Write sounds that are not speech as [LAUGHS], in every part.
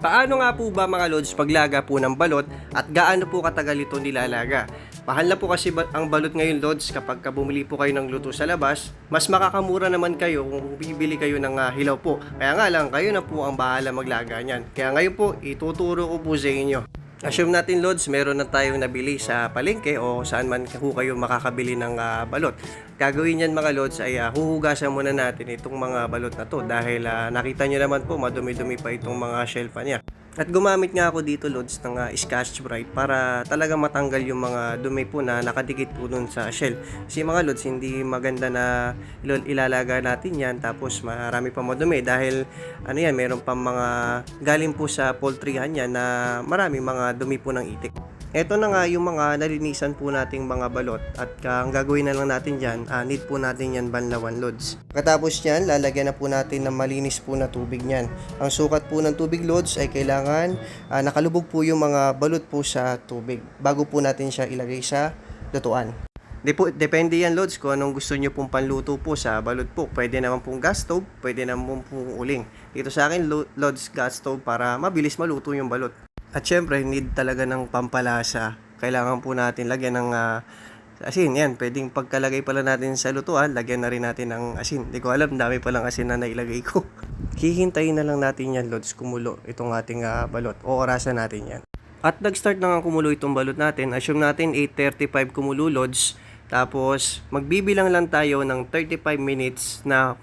Paano nga po ba mga lods paglaga po ng balot at gaano po katagal ito nilalaga? Mahal na po kasi ang balot ngayon lods kapag ka bumili po kayo ng luto sa labas, mas makakamura naman kayo kung bibili kayo ng ah, hilaw po. Kaya nga lang, kayo na po ang bahala maglaga niyan. Kaya ngayon po, ituturo ko po sa inyo. Assume natin lods, meron na tayong nabili sa palengke o saan man kayo makakabili ng ah, balot. Gagawin yan mga lods ay ah, huhugasan muna natin itong mga balot na to dahil ah, nakita nyo naman po madumi-dumi pa itong mga shell pa niya. At gumamit nga ako dito lods ng ah, Scotch Brite para talaga matanggal yung mga dumi po na nakadikit po dun sa shell. Kasi mga lods, hindi maganda na ilalaga natin yan tapos marami pa madumi dahil ano yan, meron pa mga galing po sa poultryhan yan na marami mga dumi po ng itik. Ito na nga yung mga nalinisan po nating mga balot at ah, ang gagawin na lang natin dyan, ah, need po natin yan banlawan loads. Katapos yan, lalagyan na po natin ng malinis po na tubig niyan. Ang sukat po ng tubig loads ay kailangan ah, nakalubog po yung mga balot po sa tubig bago po natin siya ilagay sa lutuan. Di po, depende yan loads kung anong gusto nyo pong panluto po sa balot po. Pwede naman pong gas stove, pwede naman pong uling. Dito sa akin, lo- loads gas stove para mabilis maluto yung balot. At syempre, need talaga ng pampalasa. Kailangan po natin lagyan ng ah, asin. Yan, pwedeng pagkalagay pala natin sa lutuan, lagyan na rin natin ng asin. Di ko alam, dami palang asin na nailagay ko. [LAUGHS] Hihintayin na lang natin yan, Lods, kumulo itong ating ah, balot. O orasan natin yan. At nag-start na nga kumulo itong balot natin. Assume natin 8.35 kumulo, Lods. Tapos, magbibilang lang tayo ng 35 minutes na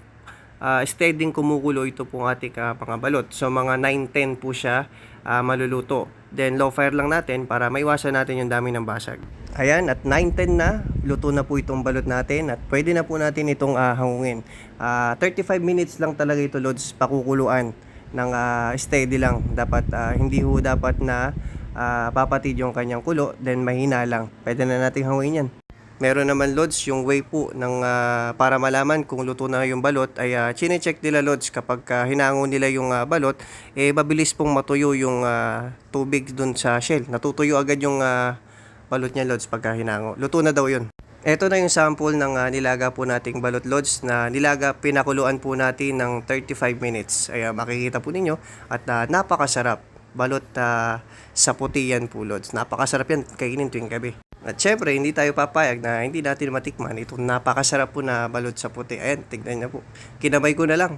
uh, steady kumukulo ito pong ating ah, mga balot. So mga 9-10 po siya ah, maluluto. Then low fire lang natin para maiwasan natin yung dami ng basag. Ayan, at 9-10 na, luto na po itong balot natin at pwede na po natin itong ah, hangungin. Ah, 35 minutes lang talaga ito loads pakukuluan ng ah, steady lang. Dapat ah, hindi ho dapat na ah, papatid yung kanyang kulo, then mahina lang. Pwede na nating hangungin yan. Meron naman loads yung way po ng ah, para malaman kung luto na yung balot ay uh, chine-check nila loads kapag ah, hinango nila yung ah, balot eh mabilis pong matuyo yung ah, tubig dun sa shell. Natutuyo agad yung ah, balot niya loads pagka hinango. Luto na daw yun. Ito na yung sample ng ah, nilaga po nating balot loads na nilaga pinakuluan po natin ng 35 minutes. Ay ah, makikita po ninyo at ah, napakasarap. Balot ah, sa puti yan po loads. Napakasarap yan kainin tuwing gabi. At syempre, hindi tayo papayag na hindi natin matikman itong napakasarap po na balot sa puti. Ayan, tignan niyo po. Kinabay ko na lang.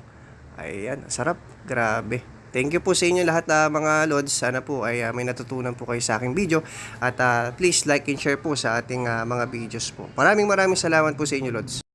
Ayan, sarap. Grabe. Thank you po sa inyo lahat na mga lods. Sana po ay ah, may natutunan po kayo sa aking video. At ah, please like and share po sa ating ah, mga videos po. Maraming maraming salamat po sa inyo lods.